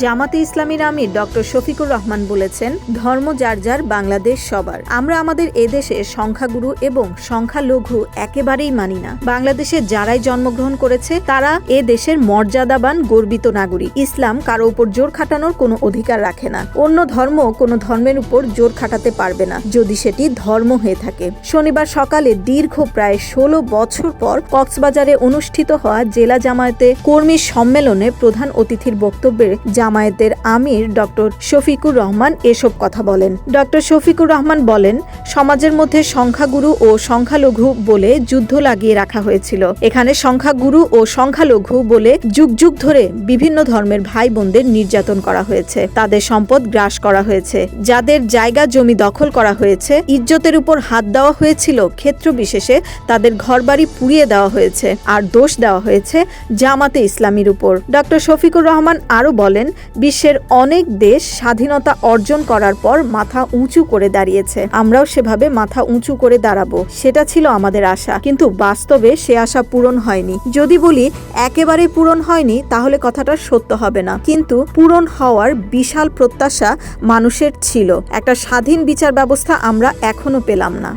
জামাতে ইসলামীর আমির ডক্টর শফিকুর রহমান বলেছেন, ধর্ম যার যার, বাংলাদেশ সবার। আমরা আমাদের এদেশে সংখ্যাগুরু এবং সংখ্যালঘু একেবারেই মানি না। বাংলাদেশে যারাই জন্মগ্রহণ করেছে, তারা এ দেশের মর্যাদাবান, গর্বিত নাগরিক। ইসলাম কারও উপর জোর খাটানোর কোনো অধিকার রাখে না। অন্য ধর্ম কোনো ধর্মের উপর জোর খাটাতে পারবে না, যদি সেটি ধর্ম হয়ে থাকে। শনিবার সকালে দীর্ঘ প্রায় ষোলো বছর পর কক্সবাজারে অনুষ্ঠিত হওয়া জেলা জামায়াতে কর্মী সম্মেলনে প্রধান অতিথির বক্তব্যে জামায়াতের আমির ডক্টর শফিকুর রহমান এসব কথা বলেন। ডক্টর শফিকুর রহমান বলেন সমাজের মধ্যে সংখ্যাগুরু ও সংখ্যালঘু বলে যুদ্ধ লাগিয়ে রাখা হয়েছিল। এখানে সংখ্যাগুরু ও সংখ্যালঘু বলে যুগ যুগ ধরে বিভিন্ন ধর্মের ভাই বোনদের নির্যাতন করা হয়েছে। তাদের সম্পদ গ্রাস করা হয়েছে। যাদের জায়গা জমি দখল করা হয়েছে, ইজ্জতের উপর হাত দেওয়া হয়েছিল ক্ষেত্র বিশেষে তাদের ঘরবাড়ি পুড়িয়ে দেওয়া হয়েছে আর দোষ দেওয়া হয়েছে জামাতে ইসলামীর উপর। ডক্টর শফিকুর রহমান আরও বলেন, বিশ্বের অনেক দেশ স্বাধীনতা অর্জন করার পর মাথা উঁচু করে দাঁড়িয়েছে। আমরাও সেভাবে মাথা উঁচু করে দাঁড়াবো, সেটা ছিল আমাদের আশা। কিন্তু বাস্তবে সে আশা পূরণ হয়নি। যদি বলি একেবারে পূরণ হয়নি, তাহলে কথাটা সত্য হবে না। কিন্তু পূরণ হওয়ার বিশাল প্রত্যাশা মানুষের ছিল। একটা স্বাধীন বিচার ব্যবস্থা আমরা এখনও পেলাম না।